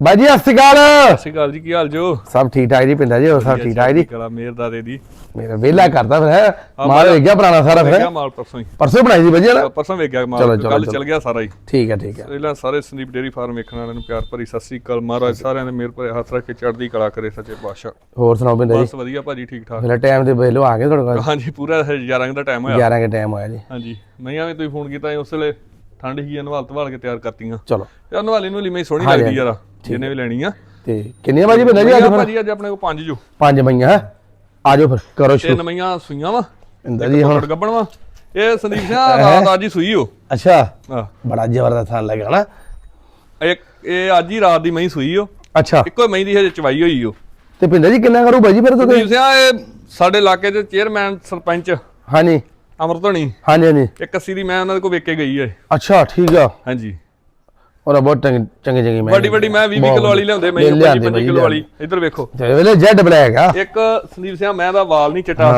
ਬਾਈ ਜੀ ਸਤਿ ਸ਼੍ਰੀ ਅਕਾਲ। ਸਤਿ ਸ਼੍ਰੀ ਅਕਾਲ ਜੀ ਕੀ ਹਾਲ ਜੋ? ਸਭ ਠੀਕ ਠਾਕ ਜੀ ਪਿੰਡਾਂ ਜੀ ਹੋਰ ਸਭ ਠੀਕ ਠਾਕ ਜੀ? ਕਲਾ ਮੇਰ ਦਾਦੇ ਦੀ ਮੇਰਾ ਵਿਹਲਾ ਕਰਦਾ ਫਿਰ ਮਾਲ ਵੇਖ ਗਿਆ ਪੁਰਾਣਾ ਸਾਰਾ ਫਿਰ ਮਾਲ ਪਰਸੋਂ ਹੀ। ਪਰਸੋਂ ਬਣਾਈ ਸੀ ਨਾ ਪਰਸੋਂ ਵੇਖ ਗਿਆ ਮਾਲ। ਕੱਲ ਚਲੋ। ਗਿਆ ਸਾਰਾ ਹੀ। ਠੀਕ ਹੈ ਠੀਕ ਹੈ। ਪਹਿਲਾਂ ਸਾਰੇ ਸੰਦੀਪ ਡੇਰੀ ਫਾਰਮ ਵੇਖਣ ਵਾਲਿਆਂ ਨੂੰ ਪਿਆਰ ਭਰੀ ਸਤਿ ਸ਼੍ਰੀ ਅਕਾਲ। ਮਹਾਰਾਜ ਸਾਰਿਆਂ ਦੇ ਮੇਰ ਭਰੇ ਹੱਥ ਰੱਖ ਕੇ ਚੜ੍ਹਦੀ ਕਲਾ ਕਰੇ ਸੱਚੇ ਪਾਤਸ਼ਾਹ। ਹੋਰ ਸੁਣਾਓ ਪਿੰਡਾਂ ਜੀ? ਬਸ ਵਧੀਆ ਭਾਜੀ ਠੀਕ ਠਾਕ। ਮੇਰਾ ਟਾਈਮ ਤੇ ਵੇਲੋ ਆ ਗਏ ਤੁਹਾਡੇ ਕੋਲ। ਹਾਂਜੀ ਪੂਰਾ 11 ਦਾ ਟਾਈਮ ਹੋਇਆ। 11 ਕੇ ਟਾਈਮ ਹੋਇਆ ਜੀ। ਹਾਂਜੀ। ਮਈਆਂ ਵੀ ਤੁਸੀਂ ਫੋਨ ਕੀਤਾ ਸੀ ਉਸ ਵੇਲੇ? ਠੰਡ ਹੀ ਨਵਾਲ ਤਵਾਲ ਕੇ ਤਿਆਰ ਕਰਤੀਆਂ। ਚਲੋ। ਯਾਰ ਨਵਾਲੀ ਨੂੰ ਲਈ ਮੈਂ ਸੋਹਣੀ ਲੱਗਦੀ ਯਾਰ ਜਿਹਨੇ ਵੀ ਲੈਣੀ ਆ। ਤੇ ਕਿੰਨੀਆਂ ਬਾਜੀ ਪਿੰਡਾਂ ਜੀ ਅੱਜ ਭਾਜੀ ਅੱਜ ਆਪਣੇ ਕੋਲ ਪੰਜ ਜੋ। ਪੰਜ ਮਈਆਂ ਹੈ? ਆ ਜਾਓ ਫਿਰ ਕਰੋ ਸ਼ੁਰੂ। ਤਿੰਨ ਮਈਆਂ ਸੂਈਆਂ ਵਾ ਪਿੰਡਾਂ ਜੀ ਹੁਣ। ਗੱਬਣ ਵਾ। ਇਹ ਸੰਦੀਪ ਸਿੰਘ ਰਾਤ ਅੱਜ ਹੀ ਸੂਈ ਹੋ ਅੱਛਾ। ਬੜਾ ਜ਼ਬਰਦਸਤ ਥਾਂ ਲੱਗਾ ਨਾ। ਇੱਕ ਇਹ ਅੱਜ ਹੀ ਰਾਤ ਦੀ ਮਹੀਂ ਸੂਈ ਓ। ਅੱਛਾ। ਇੱਕੋ ਮਹੀਂ ਦੀ ਹਜੇ ਚਵਾਈ ਹੋਈ ਓ। ਤੇ ਪਿੰਡਾਂ ਜੀ ਕਿੰਨਾ ਕਰੂ ਬਾਈ ਜੀ ਫਿਰ ਤੁਸੀਂ? ਸੰਦੀਪ ਸਿੰਘ ਇਹ ਸਾਡੇ ਇਲਾਕੇ ਦੇ ਚੇਅਰਮੈਨ ਸਰਪੰਚ। ਹਾਂਜੀ। ਅਮਰਤਣੀ ਹਾਂਜੀ ਹਾਂਜੀ। ਇੱਕ ਅੱਸੀ ਦੀ ਮੈਂ ਉਹਨਾਂ ਦੇ ਕੋਲ ਵੇਖ ਕੇ ਗਈ ਹੈ ਅੱਛਾ ਠੀਕ ਆ। ਹਾਂਜੀ। ਉਹਦਾ ਬਹੁਤ ਚੰਗੀ ਚੰਗੀ ਮੈਂ ਵੱਡੀ ਵੱਡੀ ਮੈਂ 20 ਕਿਲੋ ਵਾਲੀ ਲਿਆਉਂਦੇ ਮੈਂ 25 25 ਕਿਲੋ ਵਾਲੀ। ਇੱਧਰ ਵੇਖੋ। ਵੇਲੇ ਜੈਡ ਬਲੈਕ ਆ। ਇੱਕ ਸੰਦੀਪ ਸਿੰਘ ਮੈਂ ਦਾ ਵਾਲ ਨਹੀਂ ਚਟਾ।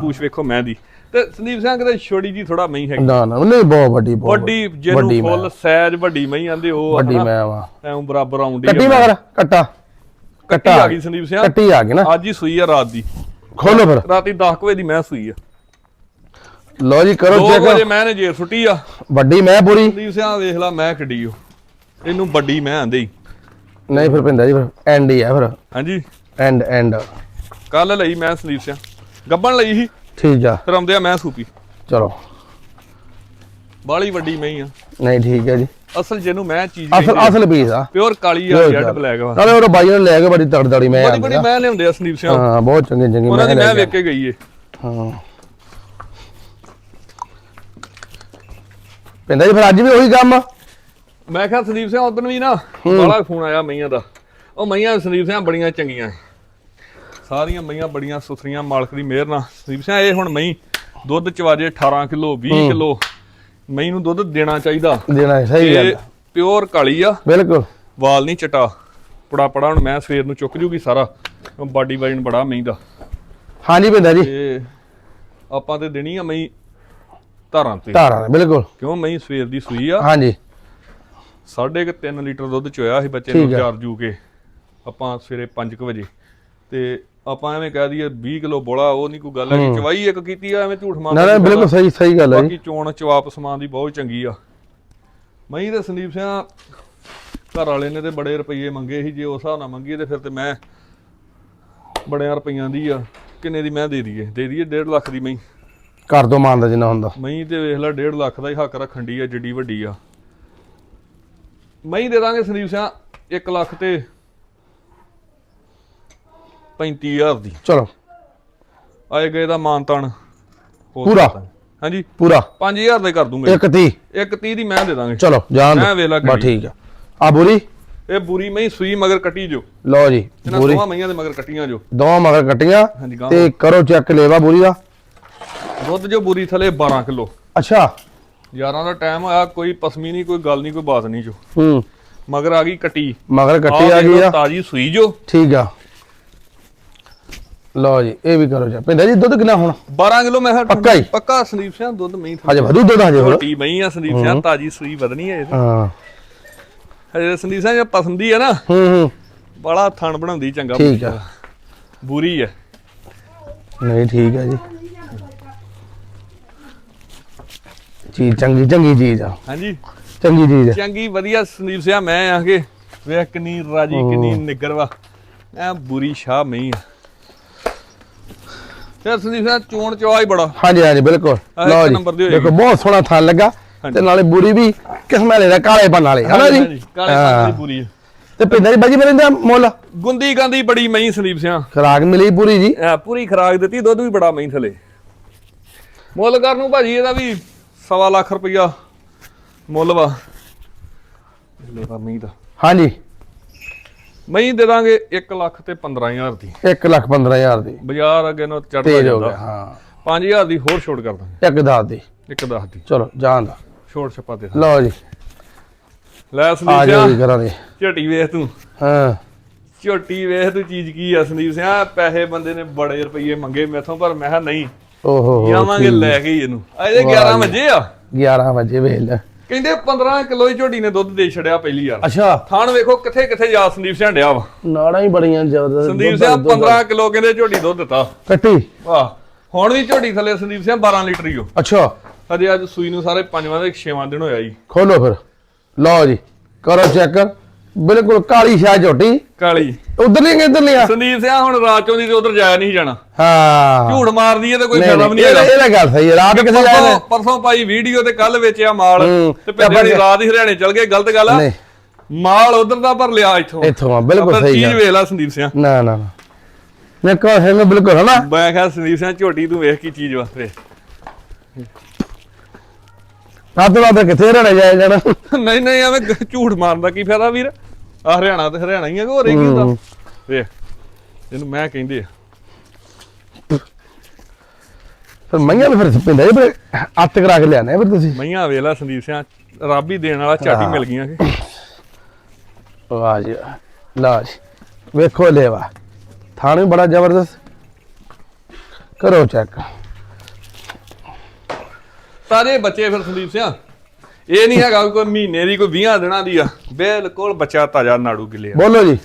ਪੂਛ ਵੇਖੋ ਮੈਂ ਦੀ। ਤੇ ਸੰਦੀਪ ਸਿੰਘ ਕਿਤੇ ਛੋੜੀ ਜੀ ਥੋੜਾ ਮਹੀਂ ਹੈਗੀ। ਨਾ ਨਾ ਨਹੀਂ ਬਹੁਤ ਵੱਡੀ ਬਹੁਤ ਵੱਡੀ ਜਿਹਨੂੰ। ਫੁੱਲ ਸਾਈਜ਼ ਵੱਡੀ ਮਹੀਂ ਆਂਦੇ ਉਹ ਵੱਡੀ ਮੈਂ ਵਾ ਐਂ ਬਰਾਬਰ ਆਉਂਦੀ ਕੱਟੀ ਮਗਰ ਕੱਟਾ। ਕੱਟੀ ਆ ਗਈ ਸੰਦੀਪ ਸਿੰਘ ਕੱਟੀ ਆ ਗਈ ਨਾ। ਅੱਜ ਹੀ ਸੂਈ ਆ ਰਾਤ ਦੀ। ਖੋਲੋ ਫਿਰ। ਰਾਤੀ 10 ਵਜੇ ਦੀ ਮੈਂ ਸੂਈ ਆ। ਲੋ ਜੀ ਕਰੋ 2 ਵਜੇ ਚੈੱਕ ਮੈਂ ਨੇ ਜੇ ਸੁੱਟੀ ਆ। ਵੱਡੀ ਮੈਂ ਪੂਰੀ। ਸੰਦੀਪ ਸਿੰਘ ਵੇਖ ਲਾ ਮੈਂ ਕਿੱਡੀ ਓ। ਇਹਨੂੰ ਵੱਡੀ ਮੈਂ ਆਂਦੇ ਹੀ। ਨਹੀਂ ਫਿਰ ਪਿੰਦਾ ਜੀ ਫਿਰ ਐਂਡ ਹੀ ਆ ਫਿਰ। ਹਾਂਜੀ। ਐਂਡ ਐਂਡ ਕੱਲ ਲਈ ਮੈਂ ਸੰਦੀਪ ਸਿੰਘ ਗੱਬਣ ਲਈ ਸੀ। ਠੀਕ ਆ ਫਿਰ ਆਉਂਦੇ ਆ ਮੈਂ ਸੂਪੀ। ਚਲੋ। ਬਾਲੀ ਵੱਡੀ ਮੈਂ ਹੀ ਆ। ਨਹੀਂ ਠੀਕ ਹੈ ਜੀ। ਅਸਲ ਜਿਹਨੂੰ ਮੈਂ ਚੀਜ਼ ਅਸਲ ਅਸਲ ਪੀਸ ਆ। ਪਿਓਰ ਕਾਲੀ ਆ ਜੈਡ। ਬਲੈਕ ਵਾ। ਨਾਲੇ ਉਹ ਬਾਈ ਨੇ ਲੈ ਕੇ ਬੜੀ ਤੜਦੜੀ ਮੈਂ ਬੜੀ ਬੜੀ ਮੈਂ ਲਿਆਉਂਦੇ ਆ ਸੰਦੀਪ ਸਿੰਘ ਹਾਂ ਬਹੁਤ ਚੰਗੀ ਚੰਗੀ ਉਹਨਾਂ ਦੀ ਲੈ ਮੈਂ ਕੇ ਵੇਖ ਕੇ ਗਈ ਏ। ਹਾਂ। ਪਿੰਦਾ ਜੀ ਫਿਰ ਅੱਜ ਵੀ ਉਹੀ ਕੰਮ ਮੈਂ ਕਿਹਾ ਸੰਦੀਪ ਸਿੰਘ ਉਦੋਂ ਵੀ ਨਾ ਬਾਲਾ ਫੋਨ ਆਇਆ ਮਈਆਂ ਦਾ। ਉਹ ਮਈਆਂ ਸੰਦੀਪ ਸਿੰਘ ਬੜੀਆਂ ਚੰਗੀਆਂ। ਸਾਰੀਆਂ ਮਈਆਂ ਬੜੀਆਂ ਸੁਥਰੀਆਂ ਮਾਲਕ ਦੀ ਮਿਹਰ ਨਾਲ। ਸੰਦੀਪ ਸਿੰਘ ਇਹ ਹੁਣ ਮਈ ਦੁੱਧ ਚਵਾਜੇ 18 ਕਿਲੋ 20 ਕਿਲੋ। ਮਈ ਨੂੰ ਦੁੱਧ ਦੇਣਾ ਚਾਹੀਦਾ। ਦੇਣਾ ਸਹੀ ਗੱਲ। ਪਿਓਰ ਕਾਲੀ ਆ। ਬਿਲਕੁਲ। ਵਾਲ ਨਹੀਂ ਚਟਾ। ਪੜਾ ਪੜਾ ਹੁਣ ਮੈਂ ਸਵੇਰ ਨੂੰ ਚੁੱਕ ਜੂਗੀ ਸਾਰਾ। ਬਾਡੀ ਵਜਨ ਬੜਾ ਮਈ ਦਾ। ਹਾਂਜੀ ਪਿੰਦਾ ਜੀ। ਆਪਾਂ ਤੇ ਦੇਣੀ ਆ ਮਈ ਧਾਰਾਂ ਤੇ। ਧਾਰਾਂ ਨੇ, ਬਿਲਕੁਲ। ਕਿਉਂ? ਮਈ ਸਵੇਰ ਦੀ ਸੂਈ ਆ। ਹਾਂਜੀ। ਸਾਢੇ ਕੁ 3 ਲੀਟਰ ਦੁੱਧ ਚੋਇਆ ਸੀ ਬੱਚੇ ਨੂੰ। ਚਾਰ ਜੂ ਕੇ। ਆਪਾਂ ਸਵੇਰੇ 5 ਵਜੇ। ਤੇ ਆਪਾਂ ਐਵੇਂ ਕਹਿ ਦਈਏ 20 ਕਿਲੋ ਬੋਲਾ ਉਹ ਨਹੀਂ ਕੋਈ ਗੱਲ ਹੈ ਕਿ ਚਵਾਈ ਇੱਕ ਕੀਤੀ ਆ ਐਵੇਂ ਝੂਠ ਨਾ ਮਾਰਦਾ ਨਾ ਬਿਲਕੁਲ ਸਹੀ ਸਹੀ ਗੱਲ ਹੈ ਬਾਕੀ ਚੋਣ ਚਵਾਪ ਸਮਾਨ ਦੀ ਬਹੁਤ ਚੰਗੀ ਆ। ਮਈ ਤੇ ਸੰਦੀਪ ਸਿੰਘ ਘਰ ਵਾਲੇ ਨੇ ਤੇ ਬੜੇ ਰੁਪਏ ਮੰਗੇ ਸੀ ਜੇ ਉਸ ਹਿਸਾਬ ਨਾਲ ਮੰਗੀ ਤੇ ਫਿਰ ਤੇ ਮੈਂ ਬੜਿਆਂ ਰੁਪਈਆਂ ਦੀ ਆ। ਕਿੰਨੇ ਦੀ ਮੈਂ ਦੇ ਦਈਏ? ਦੇ ਦਈਏ 1.5 ਲੱਖ ਦੀ ਮਈ ਘਰ ਤੋਂ ਮੰਨਦਾ ਜਿੰਨਾ ਹੁੰਦਾ। ਮਈ ਤੇ ਵੇਖ ਲੈ 1.5 ਲੱਖ ਦਾ ਹੀ ਹੱਕ ਰੱਖਣ ਦੀ ਆ ਜਿੱਡੀ ਵੱਡੀ ਆ। ਮਈ ਦੇ ਦਾਂਗੇ ਸੰਦੀਪ ਸਿੰਘ 1 ਲੱਖ ਤੇ 35000 ਦੀ। ਚਲੋ। ਆਏ ਗਏ ਦਾ ਮਾਨਤਾਨ ਹੋ ਪੂਰਾ? ਸਕਦਾ। ਹਾਂਜੀ। ਪੂਰਾ। 5000 ਦਾ ਕਰ ਦੂੰਗਾ। ਇੱਕ ਤੀ ਇੱਕ 30 ਦੀ ਮੈਂ ਦੇ ਦਾਂਗੇ। ਚਲੋ ਜਾਣ ਮੈਂ ਦੋ ਬਸ ਕਰੀ। ਠੀਕ ਆ। ਆ ਬੁਰੀ? ਇਹ ਬੁਰੀ ਮਈ ਸੂਈ ਮਗਰ ਕੱਟੀ ਜੋ। ਲਓ ਜੀ ਇਹਨਾਂ ਬੁਰੀ। ਦੋਵਾਂ ਮਈਆਂ ਦੇ ਮਗਰ ਕੱਟੀਆਂ ਜੋ। ਦੋ ਮਗਰ ਕੱਟੀਆਂ ਹਾਂਜੀ ਤੇ ਕਰੋ ਚੈੱਕ ਲੇਵਾ ਬੁਰੀ ਦਾ। ਦੁੱਧ ਜੋ ਬੁਰੀ ਥਲੇ 12 ਕਿਲੋ। ਅੱਛਾ। 11 ਦਾ ਟਾਈਮ ਹੋਇਆ ਕੋਈ ਪਸਮੀ ਨਹੀਂ ਕੋਈ ਗੱਲ ਨਹੀਂ ਕੋਈ ਬਾਤ ਨਹੀਂ ਜੋ। ਹੂੰ। ਮਗਰ ਆ ਗਈ ਕੱਟੀ। ਮਗਰ ਕੱਟੀ ਆ ਗਈ ਆ। ਤਾਜੀ ਸੂਈ ਜੋ। ਠੀਕ ਆ। ਲਓ ਜੀ ਇਹ ਵੀ ਕਰੋ ਚੈੱਕ ਪਿੰਦਾ ਜੀ ਦੁੱਧ ਕਿੰਨਾ ਹੁਣ? 12 ਕਿਲੋ ਮੈਂ ਕਿਹਾ ਪੱਕਾ ਹੀ? ਪੱਕਾ ਸੰਦੀਪ ਸਿੰਘ ਦੁੱਧ ਮਈ ਹਜੇ ਵਧੂ ਦੁੱਧ ਹਜੇ ਹੋਰ ਛੋਟੀ ਮਈ ਆ ਸੰਦੀਪ ਸਿੰਘ ਤਾਜੀ ਸੂਈ ਵਧਣੀ ਹੈ ਇਹ ਹਾਂ। ਹਜੇ ਸੰਦੀਪ ਸਿੰਘ ਜੇ ਪਸੰਦੀ ਹੈ ਨਾ ਹੂੰ ਹੂੰ। ਬੜਾ ਥਣ ਬਣਾਉਂਦੀ ਚੰਗਾ ਠੀਕ ਆ। ਬੁਰੀ ਹੈ ਨਹੀਂ ਠੀਕ ਆ ਜੀ। ਚੀਜ਼ ਚੰਗੀ ਚੰਗੀ ਚੀਜ਼ ਆ। ਹਾਂਜੀ। ਚੰਗੀ ਚੀਜ਼ ਆ। ਚੰਗੀ ਵਧੀਆ ਸੰਦੀਪ ਸਿੰਘ ਮੈਂ ਆ ਕੇ ਵੇਖ ਕਿੰਨੀ ਰਾਜੀ ਕਿੰਨੀ ਨਿੱਗਰ ਵਾ। ਐ ਬੁਰੀ ਸ਼ਾਹ ਮਈ ਆ। ਫਿਰ ਸੰਦੀਪ ਸਿੰਘ ਚੋਣ ਚਵਾ ਹੀ ਬੜਾ। ਹਾਂਜੀ ਹਾਂਜੀ ਬਿਲਕੁਲ। ਆਹ ਲਓ ਇੱਕ ਜੀ। ਨੰਬਰ ਦੀ ਹੋਏਗੀ। ਦੇਖੋ ਬਹੁਤ ਸੋਹਣਾ ਥਾਂ ਲੱਗਾ ਤੇ ਨਾਲੇ ਬੁਰੀ ਵੀ ਕਿਸਮ ਵਾਲੇ ਦਾ ਕਾਲੇ ਪੰਨ ਵਾਲੇ ਹਨਾ ਜੀ? ਕਾਲੇ ਹਾਂ। ਪੱਤੀ ਪੂਰੀ ਆ। ਤੇ ਪਿੰਡਾਂ ਦੀ ਬਾਜੀ ਮੇਰੇ ਦਾ ਮੁੱਲ? ਗੁੰਦੀ ਗਾਂਦੀ ਬੜੀ ਮਈ ਸੰਦੀਪ ਸਿੰਘ ਖਰਾਕ ਮਿਲੀ ਪੂਰੀ ਜੀ? ਐ ਪੂਰੀ ਖਰਾਕ ਦਿੱਤੀ ਦੁੱਧ ਵੀ ਬੜਾ ਮਈ ਥਲੇ। ਮੁੱਲ ਕਰ ਨੂੰ ਭਾਜੀ ਇਹਦਾ ਵੀ ਸਵਾ ਲੱਖ ਰੁਪਈਆ ਮੁੱਲ ਵਾ। ਮਈ ਦਾ। ਹਾਂਜੀ। ਮਈ ਦੇ ਦਾਂਗੇ 1 ਲੱਖ ਤੇ 15000 ਦੀ। 1 ਲੱਖ 15000 ਦੀ। ਬਾਜ਼ਾਰ ਅੱਗੇ ਨੂੰ ਚੜਦਾ ਤੇਜ਼ ਹੋ ਗਿਆ ਜਾਂਦਾ ਹਾਂ 5000 ਦੀ ਹੋਰ ਛੋਟ ਕਰ ਦਾਂਗੇ। ਇੱਕ ਦਾਤ ਦੀ। ਇੱਕ ਦਸ ਦੀ। ਚਲੋ ਜਾਣ ਦਾ। ਛੋਟ ਛਪਾ ਦੇ। ਦਾਂਗੇ। ਲਓ ਜੀ। ਲੈ ਆ ਸੰਦੀਪ ਜਾਓ ਜੀ ਝੋਟੀ ਵੇਖ ਤੂੰ। ਹਾਂ। ਝੋਟੀ ਵੇਖ ਤੂੰ ਚੀਜ਼ ਕੀ ਆ ਸੰਦੀਪ ਸਿੰਘ ਆਹ ਪੈਸੇ ਬੰਦੇ ਨੇ ਬੜੇ ਰੁਪਏ ਮੰਗੇ ਮੈਥੋਂ ਪਰ ਮੈਂ ਕਿਹਾ ਨਹੀਂ। ਓਹੋ ਜਾਵਾਂਗੇ ਲੈ ਕੇ ਹੀ ਇਹਨੂੰ। ਅਜੇ 11 ਵਜੇ ਆ। 11 ਵਜੇ ਵੇਖ ਲੈ। ਕਹਿੰਦੇ 15 ਕਿਲੋ ਹੀ ਝੋਟੀ ਨੇ ਦੁੱਧ ਦੇ ਛੜਿਆ ਪਹਿਲੀ ਯਾਰ ਅੱਛਾ। ਥਾਣ ਵੇਖੋ ਕਿੱਥੇ ਕਿੱਥੇ ਜਾ ਸੰਦੀਪ ਸਿੰਘ ਡਿਆ ਵਾ। ਨਾੜਾਂ ਹੀ ਬੜੀਆਂ ਜ਼ਬਰਦਸਤ ਸੰਦੀਪ ਦੁੱਧ- 15 ਕਿਲੋ ਕਹਿੰਦੇ ਝੋਟੀ ਦੁੱਧ ਦਿੱਤਾ। ਕੱਟੀ? ਵਾਹ। ਹੁਣ ਵੀ ਝੋਟੀ ਥੱਲੇ ਸੰਦੀਪ ਸਿੰਘ 12 ਲੀਟਰ ਹੀ ਹੋ ਅੱਛਾ। ਅਜੇ ਅੱਜ ਸੂਈ ਨੂੰ ਸਾਰੇ ਪੰਜਵਾਂ ਤੇ ਛੇਵਾਂ ਦਿਨ ਹੋਇਆ ਜੀ। ਖੋਲੋ ਫਿਰ। ਲਓ ਜੀ ਕਰੋ ਚੈੱਕ। ਬਿਲਕੁਲ ਕਾਲੀ ਸ਼ਾਹ ਝੋਟੀ। ਕਾਲੀ। ਉਧਰਲੀਆਂ ਕਿ ਇਧਰਲੀਆਂ? ਸੰਦੀਪ ਸਿੰਘ ਹੁਣ ਰਾਤ ਚੋਂ ਦੀ ਤੇ ਉਧਰ ਜਾਇਆ ਨਹੀਂ ਜਾਣਾ। ਹਾਂ। ਝੂਠ ਮਾਰਦੀ ਹੈ ਤੇ ਕੋਈ ਫਾਇਦਾ ਵੀ ਨਹੀਂ ਹੈਗਾ। ਇਹ ਤਾਂ ਗੱਲ ਸਹੀ ਹੈ ਰਾਤ ਜਾਏ ਨੇ। ਪਰਸੋਂ ਪਾਈ ਵੀਡੀਓ ਤੇ ਕੱਲ ਵੇਚਿਆ ਮਾਲ। ਤੇ ਪਿੰਡੇ ਦੀ ਰਾਤ ਹੀ ਹਰਿਆਣੇ ਚਲ ਗਏ ਗਲਤ ਗੱਲ ਆ। ਨਹੀਂ। ਮਾਲ ਉਧਰ ਦਾ ਭਰ ਲਿਆ ਇੱਥੋਂ। ਇੱਥੋਂ ਆ ਬਿਲਕੁਲ ਪਰ ਸਹੀ ਚੀਜ਼ ਵੇਖ ਲੈ ਸੰਦੀਪ ਸਿੰਘ ਨਾ ਨਾ ਨਾ। ਮੈਂ ਕਹਾਂ ਹੈ ਮੈਂ ਬਿਲਕੁਲ ਹੈ ਨਾ ਮੈਂ ਕਿਹਾ ਸੰਦੀਪ ਸਿੰਘ ਝੋਟੀ ਤੂੰ ਵੇਖ ਕੀ ਚੀਜ਼ ਵਾਸਤੇ। ਰਾਤ ਰਾਤ ਕਿੱਥੇ ਰਹਿਣਾ ਜਾਏ ਜਾਣਾ? ਨਹੀਂ ਨਹੀਂ ਐਵੇਂ ਝੂਠ ਮਾਰਨ ਦਾ ਕੀ ਫਾਇਦਾ ਵੀਰ? ਆ ਹਰਿਆਣਾ ਤੇ ਹਰਿਆਣਾ ਹੀ ਆ ਕਿ ਹੋਰ ਇਹ ਕੀ ਹੁੰਦਾ। ਵੇਖ ਇਹਨੂੰ ਮੈਂ ਕਹਿੰਦੇ ਆ। ਫਿਰ ਮਈਆਂ ਵੀ ਫਿਰ ਪਿੰਦਾ ਜੀ ਫਿਰ ਅੱਤ ਕਰਾ ਕੇ ਲਿਆਣੇ ਫਿਰ ਤੁਸੀਂ? ਮਈਆਂ ਵੇਖ ਲੈ ਸੰਦੀਪ ਸਿੰਘ ਰੱਬ ਹੀ ਦੇਣ ਵਾਲਾ ਝਾਟੀ ਮਿਲ ਗਈਆਂ ਕਿ ਵਾਹ ਜੀ ਜੀ ਵੇਖੋ ਲੈਵਾ। ਥਾਣ ਬੜਾ ਜ਼ਬਰਦਸਤ। ਕਰੋ ਚੈੱਕ। ਸਾਰੇ ਬੱਚੇ ਫਿਰ ਸੰਦੀਪ ਸਿੰਘ ਇਹ ਨਹੀਂ ਹੈਗਾ ਕੋਈ ਮਹੀਨੇ ਦੀ ਕੋਈ 20 ਦਿਨਾਂ ਦੀ ਆ। ਬਿਲਕੁਲ ਬੱਚਾ ਤਾਜ਼ਾ ਨਾੜੂ ਗਿਲਿਆ ਬੋਲੋ ਜੀ।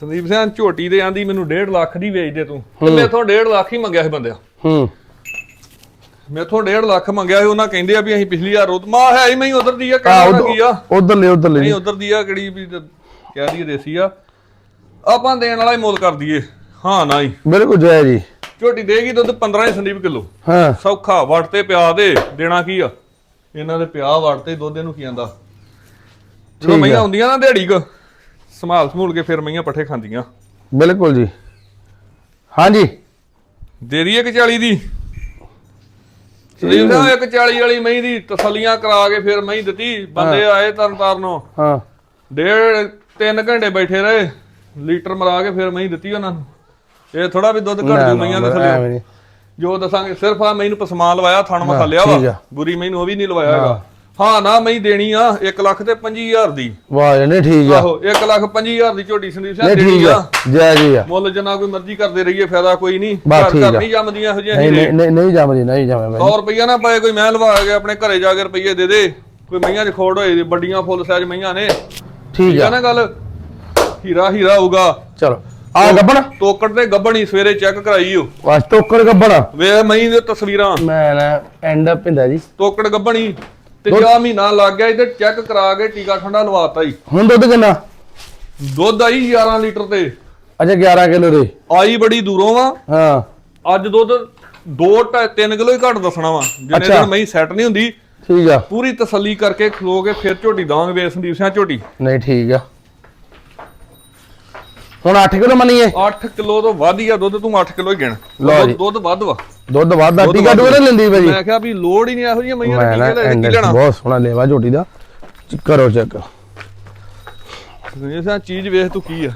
ਸੰਦੀਪ ਸਿੰਘ ਝੋਟੀ ਦੇ ਆਂਦੀ ਮੈਨੂੰ 1.5 ਲੱਖ ਦੀ ਵੇਚ ਦੇ ਤੂੰ ਤੇ ਮੇਥੋਂ 1.5 ਲੱਖ ਹੀ ਮੰਗਿਆ ਸੀ ਬੰਦਿਆ। ਹੂੰ। ਮੇਥੋਂ 1.5 ਲੱਖ ਮੰਗਿਆ ਸੀ ਉਹਨਾਂ ਕਹਿੰਦੇ ਆ ਵੀ ਅਸੀਂ ਪਿਛਲੀ ਵਾਰ ਉਹ ਮਾਂ ਹੈ ਹੀ ਮੈਂ ਉਧਰ ਦੀ ਆ ਕਹਿੰਦਾ ਕੀ ਆ? ਉਧਰ ਲੈ ਉਧਰ ਲੈ ਨਹੀਂ ਉਧਰ ਦੀ ਆ ਕਿਹੜੀ ਵੀ ਕਹਿ ਦਈਏ ਦੇਸੀ ਆ। ਆਪਾਂ ਦੇਣ ਵਾਲਾ ਹੀ ਮੁੱਲ ਕਰ ਦਈਏ। ਹਾਂ ਨਾ ਹੀ। ਬਿਲਕੁਲ ਜੈ ਜੀ। ਝੋਟੀ ਦੇਗੀ ਦੁੱਧ 15 ਹੀ ਸੰਦੀਪ ਕਿਲੋ। ਹਾਂ। ਸੌਖਾ ਵੜ ਤੇ ਪਿਆ ਦੇ ਦੇਣਾ ਕੀ ਆ? ਇਹਨਾਂ ਦੇ ਪਿਆ ਵੜ ਤੇ ਦੁੱਧ ਇਹਨੂੰ ਕੀ ਆਂਦਾ? ਜਦੋਂ ਮਈਆਂ। ਹੁੰਦੀਆਂ ਨਾ ਦਿਹਾੜੀ ਕੋ ਸੰਭਾਲ ਸਮੂਲ ਕੇ ਫਿਰ ਮਈਆਂ ਪੱਠੇ ਖਾਂਦੀਆਂ। ਬਿਲਕੁਲ ਜੀ। ਹਾਂਜੀ। ਦੇ ਦੀ ਇੱਕ 40 ਦੀ? ਸਾਹਿਬ ਇੱਕ 40 ਵਾਲੀ ਮਈ ਦੀ ਤਸੱਲੀਆਂ ਕਰਾ ਕੇ ਫਿਰ ਮਈ ਦਿੱਤੀ ਬੰਦੇ ਆਏ ਤਰਨ ਤਾਰਨੋਂ ਹਾਂ। ਡੇਢ ਤਿੰਨ ਘੰਟੇ ਬੈਠੇ ਰਹੇ ਲੀਟਰ ਮਰਾ ਕੇ ਫਿਰ ਮਈ ਦਿੱਤੀ ਉਹਨਾਂ ਨੂੰ। ਇਹ ਥੋੜਾ ਵੀ ਦੁੱਧ ਘਟ ਜੂ ਮਈਆਂ ਦੇ ਥੱਲੇ। ਜੋ ਦੱਸਾਂਗੇ ਸਿਰਫ ਆ ਮੈਨੂੰ ਪਸਮਾਨ ਲਵਾਇਆ ਥਣ ਮਸਾ ਲਿਆ ਠੀਕ ਵਾ ਆ। ਬੁਰੀ ਮੈਨੂੰ ਉਹ ਵੀ ਨਹੀਂ ਲਵਾਇਆ ਹੈਗਾ। ਹਾਂ। ਨਾ ਮੈਂ ਦੇਣੀ ਆ 1 ਲੱਖ ਤੇ 25000 ਦੀ। ਵਾਹ ਜੀ, ਨਹੀਂ ਠੀਕ ਆ। ਆਹੋ 1 ਲੱਖ 25000 ਦੀ ਝੋਟੀ ਸੰਦੀਪ ਸਿੰਘ ਨਹੀਂ ਦੇਣੀ ਠੀਕ ਆ। ਆ। ਜੈ ਜੀ ਆ। ਮੁੱਲ ਜਿੰਨਾ ਕੋਈ ਮਰਜ਼ੀ ਕਰਦੇ ਰਹੀਏ ਫਾਇਦਾ ਕੋਈ ਨਹੀਂ। ਬਸ ਘਰ ਠੀਕ ਘਰ ਆ। ਨਹੀਂ ਜੰਮਦੀਆਂ ਇਹੋ ਜਿਹੀਆਂ ਨਹੀਂ ਨਹੀਂ ਨਹੀਂ- ਨਹੀਂ ਜਾਵਾਂ ਜੀ ਨਹੀਂ ਜਾਵਾਂ ਮੈਂ 100 ਰੁਪਈਆ ਨਾ ਪਾਏ ਕੋਈ ਮੈਂ ਲਵਾ ਕੇ ਆਪਣੇ ਘਰੇ ਜਾ ਕੇ ਰੁਪਈਏ ਦੇ ਦੇ। ਕੋਈ ਮਈਆਂ 'ਚ ਖੋੜ ਹੋਏ ਵੱਡੀਆਂ ਫੁੱਲ ਸਾਈਜ਼ ਮਈਆਂ ਨੇ। ਠੀਕ ਠੀਕ ਆ ਆ ਨਾ ਗੱਲ? ਹੀਰਾ ਹੀਰਾ ਹੋਊਗਾ। ਚਲੋ। ਆ ਗੱਬਣ। ਤੋਕੜ ਤੇ ਗੱਬਣੀ ਸਵੇਰੇ ਚੈੱਕ ਕਰਾਈ ਓ ਵਾਸ ਟੋਕਰ ਗੱਬਣ। ਵੇ ਮਈ ਦੇ ਤਸਵੀਰਾਂ। ਮੈਂ ਨਾ ਐਂਡ ਅਪ ਪਿੰਦਾ ਜੀ। ਤੋਕੜ ਗੱਬਣੀ ਤੇ ਜਾ ਮਹੀਨਾ ਲੱਗ ਗਿਆ ਤੇ ਚੈੱਕ ਕਰਾ ਕੇ ਟੀਕਾ ਠੰਡਾ ਲਵਾਤਾ ਜੀ। ਹੁਣ ਦੁੱਧ ਕਿੰਨਾ? ਦੁੱਧ ਆਈ 11 ਲੀਟਰ ਤੇ। ਅੱਛਾ 11 ਕਿਲੋ ਦੇ। ਆਈ ਬੜੀ ਦੂਰੋਂ ਵਾ। ਹਾਂ। ਅੱਜ ਦੁੱਧ 2 3 ਕਿਲੋ ਹੀ ਘੱਟ ਦੱਸਣਾ ਵਾ। ਜਿੰਨੇ। ਦਿਨ ਮਈ ਸੈੱਟ ਨਹੀਂ ਹੁੰਦੀ। ਠੀਕ ਆ। ਪੂਰੀ ਤਸੱਲੀ ਕਰਕੇ ਖਲੋ ਕੇ ਫਿਰ ਝੋਟੀ ਦਾਂਗੇ ਵੇ ਸੰਦੀਪ ਸਿੰਘ ਝੋਟੀ। ਨਹੀਂ ਠੀਕ ਆ। ਹੁਣ 8 ਕਿਲੋ ਮੰਨੀਏ 8 ਕਿਲੋ ਤੋਂ ਵੱਧ ਹੀ ਆ ਦੁੱਧ ਤੂੰ 8 ਕਿਲੋ ਹੀ ਗਿਣ। ਲਓ ਦੁੱਧ- ਜੀ। ਦੁੱਧ ਵੱਧ ਵਾ। ਦੁੱਧ ਵੱਧਦਾ ਦੁੱਧ ਟੀਕਾ ਵੱਧ ਟੂਕਾ ਲੈਂਦੀ ਭਾਜੀ। ਮੈਂ ਕਿਹਾ ਵੀ ਲੋੜ ਹੀ ਨਹੀਂ ਇਹੋ ਜਿਹੀਆਂ ਮਈਆਂ ਮੈਂ ਨੇ ਐਂਡ ਕੇ ਲੈਣਾ? ਬਹੁਤ ਸੋਹਣਾ ਲੇਵਾ ਝੋਟੀ ਦਾ। ਕਰੋ ਚੈੱਕ। ਇਹ ਸਾ ਚੀਜ਼ ਵੇਖ ਤੂੰ ਕੀ ਆ।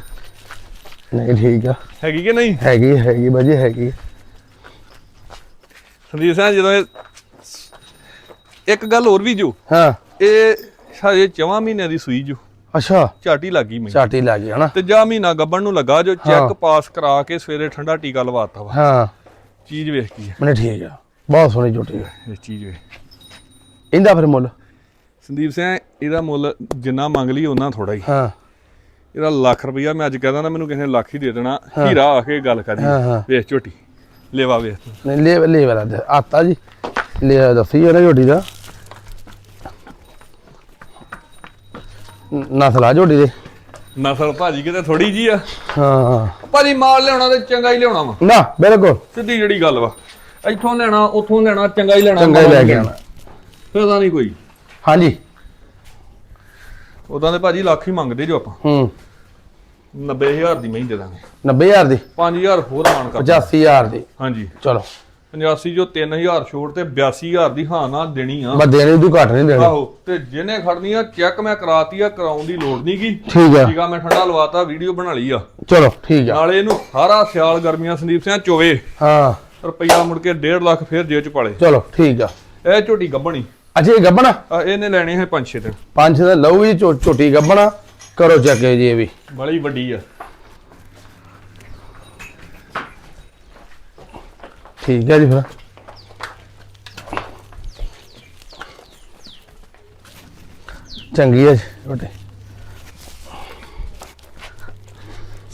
ਨਹੀਂ ਠੀਕ ਆ। ਹੈਗੀ ਕਿ ਨਹੀਂ? ਹੈਗੀ ਹੈਗੀ ਭਾਜੀ ਹੈਗੀ। ਸੰਦੀਪ ਸਿੰਘ ਜਦੋਂ ਇਹ ਇੱਕ ਗੱਲ ਹੋਰ ਵੀ ਜੋ। ਹਾਂ। ਇਹ ਹਜੇ ਚਵਾਂ ਮਹੀਨਿਆਂ ਦੀ ਸੂਈ ਜੋ। ਅੱਛਾ। ਝਾਟੀ ਲੱਗੀ ਮੈਨੂੰ ਚਾਟੀ ਲੱਗ ਗਈ ਹਨਾ। ਤੇ ਜਾ ਮਹੀਨਾ ਗੱਬਣ ਨੂੰ ਲੱਗਾ ਜੋ। ਚੈੱਕ ਪਾਸ ਕਰਾ ਕੇ ਸਵੇਰੇ ਠੰਡਾ ਟੀਕਾ ਲਵਾਤਾ ਵਾ। ਹਾਂ। ਚੀਜ਼ ਵੇਖ ਕੀ। ਮੈਨੂੰ ਠੀਕ ਆ। ਬਹੁਤ ਸੋਹਣੀ ਝੋਟੀ ਆ। ਇਹ ਚੀਜ਼ ਵੇਖ। ਇਹਦਾ ਫਿਰ ਮੁੱਲ? ਸੰਦੀਪ ਸਿੰਘ ਇਹਦਾ ਮੁੱਲ ਜਿੰਨਾ ਮੰਗ ਲਈ ਉਹਨਾਂ ਥੋੜਾ ਹੀ। ਹਾਂ। ਇਹਦਾ ਲੱਖ ਰੁਪਈਆ ਮੈਂ ਅੱਜ ਕਹਦਾ ਨਾ ਮੈਨੂੰ ਕਿਸੇ ਨੇ ਲੱਖ ਹੀ ਦੇ ਦੇਣਾ। ਹੀਰਾ ਆ ਕੇ ਗੱਲ ਕਰੀ। ਹਾਂ, ਹਾਂ। ਵੇਖ ਝੋਟੀ। ਲੇਵਾ ਵੇਖ। ਨਹੀਂ ਲੈ ਲੈ ਵਾਲਾ ਆਤਾ ਜੀ। ਲੈ ਦੱਸੀ ਉਹਨੇ ਝੋਟੀ ਦਾ। ਨਸਲ ਆ ਝੋਟੀ ਦੇ। ਨਸਲ ਭਾਜੀ ਕਿਤੇ ਥੋੜੀ ਜੀ ਆ। ਹਾਂ। ਭਾਜੀ ਮਾਲ ਲਿਆਉਣਾ ਤੇ ਚੰਗਾ ਹੀ ਲਿਆਉਣਾ ਵਾ। ਨਾ ਬਿਲਕੁਲ। ਸਿੱਧੀ ਜਿਹੜੀ ਗੱਲ ਵਾ। ਇੱਥੋਂ ਲੈਣਾ ਉੱਥੋਂ ਲੈਣਾ ਚੰਗਾ ਹੀ ਲੈਣਾ। ਚੰਗਾ ਹੀ ਲੈ ਕੇ ਆਉਣਾ। ਫਾਇਦਾ ਨਹੀਂ ਕੋਈ। ਹਾਂਜੀ। ਉਦਾਂ ਦੇ ਭਾਜੀ ਲੱਖ ਹੀ ਮੰਗਦੇ ਜੋ ਆਪਾਂ। ਹੂੰ। 90000 ਦੀ ਮਹੀਂ ਦੇ ਦਾਂਗੇ। 90000 ਦੀ। 5000 ਹੋਰ ਮਾਨ ਕਰ 85000 ਦੀ। ਹਾਂਜੀ। ਚਲੋ। 85 ਜੋ 3000 ਛੋੜ ਤੇ 82000 ਦੀ ਹਾਂ ਨਾ ਦੇਣੀ ਆ। ਬਸ ਦੇਣੇ ਤੂੰ ਘੱਟ ਨਹੀਂ ਦੇਣੇ। ਆਹੋ ਤੇ ਜਿਹਨੇ ਖੜਨੀ ਆ ਚੈੱਕ ਮੈਂ ਕਰਾਤੀ ਆ ਕਰਾਉਣ ਦੀ ਲੋੜ ਨਹੀਂ ਗੀ। ਠੀਕ ਆ। ਠੀਕ ਆ ਮੈਂ ਠੰਡਾ ਲਵਾਤਾ ਵੀਡੀਓ ਬਣਾ ਲਈ ਆ। ਚਲੋ ਠੀਕ ਆ। ਨਾਲੇ ਇਹਨੂੰ ਸਾਰਾ ਸਿਆਲ ਗਰਮੀਆਂ ਸੰਦੀਪ ਸਿੰਘ ਚੋਵੇ। ਹਾਂ। ਰੁਪਈਆ ਮੁੜ ਕੇ 1.5 ਲੱਖ ਫੇਰ ਜੇਬ ਚ ਪਾਲੇ। ਚਲੋ ਠੀਕ ਆ। ਇਹ ਝੋਟੀ ਗੱਬਣੀ। ਅੱਛਾ ਇਹ ਗੱਬਣਾ? ਇਹਨੇ ਲੈਣੇ ਹੈ 5-6 ਦਿਨ। ਪੰਜ ਦਾ ਲਊ ਜੀ ਝੋ- ਝੋਟੀ ਗੱਬਣਾ। ਕਰੋ ਚੱਕ ਜੀ ਇਹ ਵੀ। ਬੜੀ ਵੱਡੀ ਆ। ਠੀਕ ਹੈ ਜੀ ਫਿਰ। ਚੰਗੀ ਹੈ ਛੋਟੇ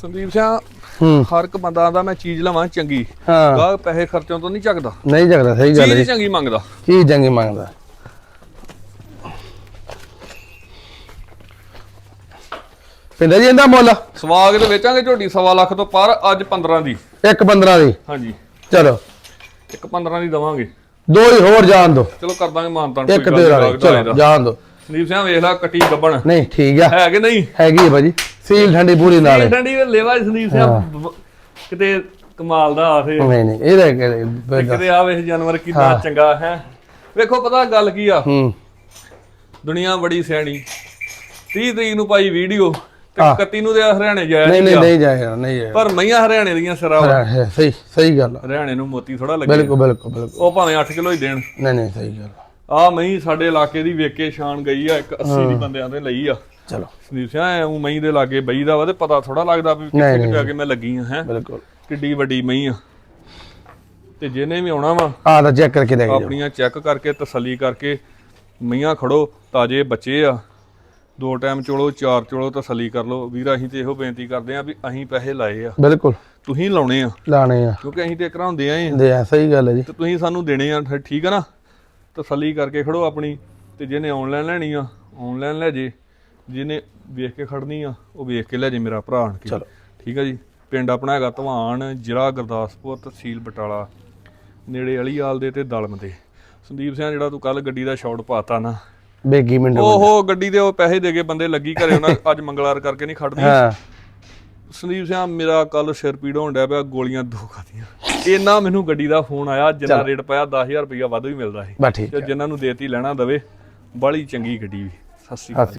ਸੰਦੀਪ ਸਿੰਘ ਹੂੰ। ਹਰ ਇੱਕ ਬੰਦਾ ਦਾ ਮੈਂ ਚੀਜ਼ ਲਵਾਂ ਚੰਗੀ। ਹਾਂ। ਗਾਹ ਪੈਸੇ ਖਰਚਣ ਤੋਂ ਨਹੀਂ ਚੱਕਦਾ। ਨਹੀਂ ਜਗਦਾ ਸਹੀ ਗੱਲ ਹੈ ਚੀਜ਼ ਜੀ ਚੰਗੀ ਮੰਗਦਾ। ਕੀ ਚੰਗੀ ਮੰਗਦਾ। ਪਿੰਦਾ ਜੀ ਇਹਦਾ ਮੁੱਲ? ਸਵਾਗ ਤੇ ਵੇਚਾਂਗੇ ਝੋਟੀ ਸਵਾ ਲੱਖ ਤੋਂ ਪਰ ਅੱਜ 15 ਦੀ। ਇੱਕ 15 ਦੀ। ਹਾਂਜੀ। ਚਲੋ। ਇੱਕ 15 ਦੀ ਦਵਾਂਗੇ। ਦੋ ਹੀ ਹੋਰ ਜਾਣ ਦੋ। ਚਲੋ ਕਰ ਦਾਂਗੇ ਮਾਨਤਾਨ ਇੱਕ ਦੇ ਵਾਲੇ ਚਲੋ ਜਾਣ ਦੋ। ਸੰਦੀਪ ਸਿੰਘ ਵੇਖ ਲੈ ਕੱਟੀ ਗੱਬਣ। ਨਹੀਂ ਠੀਕ ਆ। ਹੈ ਕਿ ਨਹੀਂ? ਹੈਗੀ ਹੈ ਭਾਜੀ। ਸੀਲ ਠੰਡੀ ਪੂਰੀ ਨਾਲੇ। ਦੇ ਲੇਵਾ ਸੰਦੀਪ ਸਿੰਘ। ਕਿਤੇ ਕਮਾਲ ਦਾ ਆਥੇ ਨਹੀਂ ਨਹੀਂ ਇਹਦਾ ਕਿਤੇ ਆ ਵੇਖ ਜਾਨਵਰ ਕਿੰਨਾ ਚੰਗਾ ਹੈ। ਵੇਖੋ ਪਤਾ ਗੱਲ ਕੀ ਆ? ਹੂੰ। ਦੁਨੀਆ ਬੜੀ ਸਿਆਣੀ। 30 ਤਰੀਕ ਨੂੰ ਪਾਈ ਵੀਡੀਓ। ਤੇ ਹਾਂ। 31 ਨੂੰ ਤੇ ਹਰਿਆਣੇ ਜਾਇਆ ਨਹੀਂ ਨਹੀਂ ਨਹੀਂ ਗਿਆ। ਨਹੀਂ ਜਾਏਗਾ ਨਹੀਂ ਜਾਏਗਾ ਪਰ ਮਈਆਂ ਹਰਿਆਣੇ ਦੀਆਂ ਸਿਰਾਂ ਸਹੀ ਸਹੀ ਗੱਲ। ਹਰਿਆਣੇ ਨੂੰ ਮੋਤੀ ਥੋੜਾ ਲੱਗੇ ਬਿਲਕੁਲ ਬਿਲਕੁਲ ਬਿਲਕੁਲ। ਉਹ ਭਾਵੇਂ 8 ਕਿਲੋ ਹੀ ਦੇਣ। ਨਹੀਂ ਨਹੀਂ ਸਹੀ ਗੱਲ ਆ। ਮਈ ਸਾਡੇ ਇਲਾਕੇ ਦੀ ਵੇਖ ਕੇ ਸ਼ਾਨ ਗਈ ਆ ਇੱਕ 80 ਦੀ ਬੰਦਿਆਂ ਦੇ ਲਈ ਆ। ਚਲੋ। ਸੰਦੀਪ ਸਿੰਘ ਐ ਉਹ ਮਈ ਦੇ ਲਾਗੇ ਬਈ ਦਾ ਵਾ ਤੇ ਪਤਾ ਥੋੜਾ ਲੱਗਦਾ ਵੀ ਨਹੀਂ, ਕਿੱਥੇ ਆ ਕੇ ਮੈਂ ਲੱਗੀ ਆ ਹੈ। ਬਿਲਕੁਲ। ਕਿੱਡੀ ਵੱਡੀ ਮਈ ਆ। ਤੇ ਜਿਹਨੇ ਵੀ ਆਉਣਾ ਵਾ ਆ ਤਾਂ ਚੈੱਕ ਕਰਕੇ ਜਾਓ ਆਪਣੀਆਂ ਚੈੱਕ ਕਰਕੇ ਤਸੱਲੀ ਕਰਕੇ ਮਈਆਂ ਖੜੋ ਤਾਜੇ ਬੱਚੇ ਆ। ਦੋ ਟਾਈਮ ਚੋਲੋ ਚਾਰ ਚੋਲੋ ਤਸੱਲੀ ਕਰ ਲਓ। ਵੀਰ ਅਸੀਂ ਤੇ ਇਹੋ ਬੇਨਤੀ ਕਰਦੇ ਆ ਵੀ ਅਸੀਂ ਪੈਸੇ ਲਾਏ ਆ। ਬਿਲਕੁਲ। ਤੁਸੀਂ ਲਾਉਣੇ ਆ। ਲਾਣੇ ਆ। ਕਿਉਂਕਿ ਅਸੀਂ ਤੇ ਹੁੰਦੇ ਆਏ ਆ ਦੇ ਸਹੀ ਗੱਲ ਹੈ ਜੀ। ਤੇ ਤੁਸੀਂ ਸਾਨੂੰ ਦੇਣੇ ਆ ਫਿਰ ਠੀਕ ਆ ਨਾ? ਤਸੱਲੀ ਕਰਕੇ ਖੜੋ ਆਪਣੀ। ਤੇ ਜਿਹਨੇ ਆਨਲਾਈਨ ਲੈਣੀ ਆ ਆਨਲਾਈਨ ਲੈ ਜੇ। ਜਿਹਨੇ ਵੇਖ ਕੇ ਖੜਨੀ ਆ ਉਹ ਵੇਖ ਕੇ ਲੈ ਜੇ ਮੇਰਾ ਭਰਾ ਆਣ ਕੇ। ਚਲੋ। ਠੀਕ ਆ ਜੀ। ਪਿੰਡ ਆਪਣਾ ਹੈਗਾ ਧਵਾਨ ਜ਼ਿਲ੍ਹਾ ਗੁਰਦਾਸਪੁਰ ਤਹਿਸੀਲ ਬਟਾਲਾ। ਨੇੜੇ ਅਲੀਆਲ ਦੇ ਤੇ ਦਲਮ ਦੇ। ਸੰਦੀਪ ਸਿੰਘ ਜਿਹੜਾ ਤੂੰ ਕੱਲ ਗੱਡੀ ਦਾ ਸ਼ਾਟ ਪਾਤਾ ਨਾ। ਬੇਗੀ ਮਿੰਟ ਓਹੋ ਗੱਡੀ ਦੇ ਉਹ ਪੈਸੇ ਦੇ ਕੇ ਬੰਦੇ ਲੱਗੀ ਘਰੇ ਉਹਨਾਂ ਅੱਜ ਮੰਗਲਵਾਰ ਕਰਕੇ ਨਹੀਂ ਖੜਦੀ। ਹਾਂ। ਸੰਦੀਪ ਸਿੰਘ ਮੇਰਾ ਕੱਲ ਸਿਰ ਪੀੜ ਹੋਣ ਡਿਆ ਪਿਆ ਗੋਲੀਆਂ ਦੋ ਖਾਦੀਆਂ ਇੰਨਾ ਮੈਨੂੰ ਗੱਡੀ ਦਾ ਫੋਨ ਆਇਆ ਜਿੰਨਾ ਰੇਟ ਪਾਇਆ 10000 ਰੁਪਇਆ ਵੱਧ ਵੀ ਮਿਲਦਾ ਸੀ। ਜਿਨ੍ਹਾਂ ਨੂੰ ਦੇਤੀ ਲੈਣਾ ਦਵੇ ਬੜੀ ਚੰਗੀ ਗੱਡੀ ਵੀ। ਸਤਿ ਸ਼੍ਰੀ ਅਕਾਲ।